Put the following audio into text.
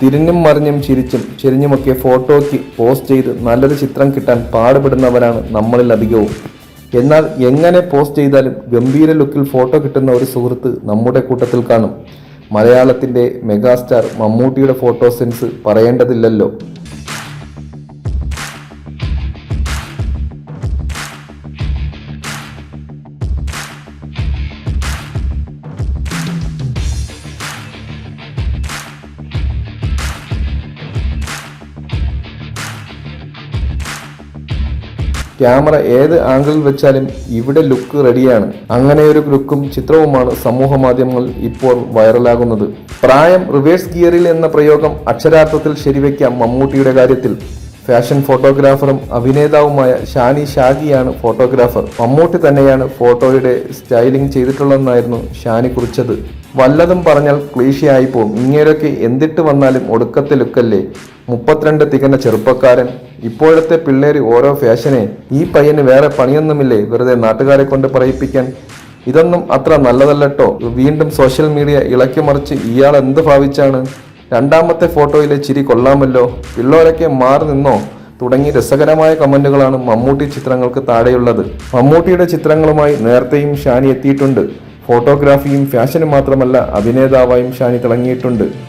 തിരിഞ്ഞും മറിഞ്ഞും ചിരിച്ചും ചെരിഞ്ഞുമൊക്കെ ഫോട്ടോയ്ക്ക് പോസ്റ്റ് ചെയ്ത് നല്ലൊരു ചിത്രം കിട്ടാൻ പാടുപെടുന്നവരാണ് നമ്മളിൽ അധികവും. എന്നാൽ എങ്ങനെ പോസ്റ്റ് ചെയ്താലും ഗംഭീര ലുക്കിൽ ഫോട്ടോ കിട്ടുന്ന ഒരു സുഹൃത്ത് നമ്മുടെ കൂട്ടത്തിൽ കാണും. മലയാളത്തിന്റെ മെഗാസ്റ്റാർ മമ്മൂട്ടിയുടെ ഫോട്ടോ സെൻസ് പറയേണ്ടതില്ലല്ലോ. ക്യാമറ ഏത് ആംഗിളിൽ വെച്ചാലും ഇവിടെ ലുക്ക് റെഡിയാണ്. അങ്ങനെ ഒരു ലുക്കും ചിത്രവുമാണ് സമൂഹ മാധ്യമങ്ങളിൽ ഇപ്പോൾ വൈറലാകുന്നത്. പ്രായം റിവേഴ്സ് ഗിയറിൽ എന്ന പ്രയോഗം അക്ഷരാർത്ഥത്തിൽ ശരിവെക്കാം മമ്മൂട്ടിയുടെ കാര്യത്തിൽ. ഫാഷൻ ഫോട്ടോഗ്രാഫറും അഭിനേതാവുമായ ഷാനി ഷാഗിയാണ് ഫോട്ടോഗ്രാഫർ. മമ്മൂട്ടി തന്നെയാണ് ഫോട്ടോയുടെ സ്റ്റൈലിംഗ് ചെയ്തിട്ടുള്ളതെന്നായിരുന്നു ഷാനി കുറിച്ചത്. വല്ലതും പറഞ്ഞാൽ ക്ലീശയായി പോവും ഇങ്ങേരൊക്കെ എന്തിട്ട് വന്നാലും ഒടുക്കത്തെ ലുക്കല്ലേ. മുപ്പത്തിരണ്ട് തികഞ്ഞ ചെറുപ്പക്കാരൻ. ഇപ്പോഴത്തെ പിള്ളേര് ഓരോ ഫാഷനെ ഈ പയ്യന് വേറെ പണിയൊന്നുമില്ലേ? വെറുതെ നാട്ടുകാരെ കൊണ്ട് പറയിപ്പിക്കാൻ. ഇതൊന്നും അത്ര നല്ലതല്ലട്ടോ. വീണ്ടും സോഷ്യൽ മീഡിയ ഇളക്കി മറിച്ച് ഇയാൾ എന്ത് ഭാവിച്ചാണ്? രണ്ടാമത്തെ ഫോട്ടോയിലെ ചിരി കൊള്ളാമല്ലോ? പിള്ളോരൊക്കെ മാറി നിന്നോ? തുടങ്ങി രസകരമായ കമന്റുകളാണ് മമ്മൂട്ടി ചിത്രങ്ങൾക്ക് താഴെയുള്ളത്. മമ്മൂട്ടിയുടെ ചിത്രങ്ങളുമായി നേരത്തെയും ഷാനി എത്തിയിട്ടുണ്ട്. ഫോട്ടോഗ്രാഫിയും ഫാഷനും മാത്രമല്ല അഭിനേതാവായും ഷാനി തിളങ്ങിയിട്ടുണ്ട്.